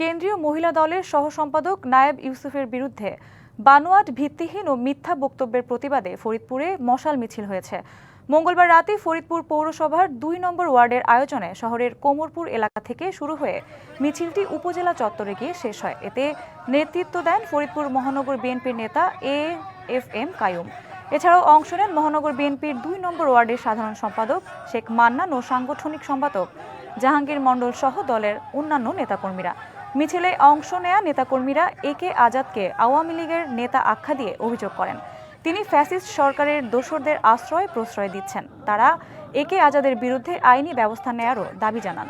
কেন্দ্রীয় মহিলা দলের সহসম্পাদক নায়েব ইউসুফের বিরুদ্ধে বানোয়াট ভিত্তিহীন ও মিথ্যা বক্তব্যের প্রতিবাদে ফরিদপুরে মশাল মিছিল হয়েছে। মঙ্গলবার রাতে ফরিদপুর পৌরসভার দুই নম্বর ওয়ার্ডের আয়োজনে শহরের কোমরপুর এলাকা থেকে শুরু হয়ে মিছিলটি উপজেলা চত্বরে গিয়ে শেষ হয়। এতে নেতৃত্ব দেন ফরিদপুর মহানগর বিএনপির নেতা এ এফ এম কায়ুম। এছাড়াও অংশ নেন মহানগর বিএনপির দুই নম্বর ওয়ার্ডের সাধারণ সম্পাদক শেখ মান্নান ও সাংগঠনিক সম্পাদক জাহাঙ্গীর মণ্ডল সহ দলের অন্যান্য নেতাকর্মীরা। মিছিলে অংশ নেয়া নেতাকর্মীরা এ কে আজাদকে আওয়ামী লীগের নেতা আখ্যা দিয়ে অভিযোগ করেন। তিনি ফ্যাসিস্ট সরকারের দোসরদের আশ্রয় প্রশ্রয় দিচ্ছেন। তারা এ কে আজাদের বিরুদ্ধে আইনি ব্যবস্থা নেয়ারও দাবি জানান।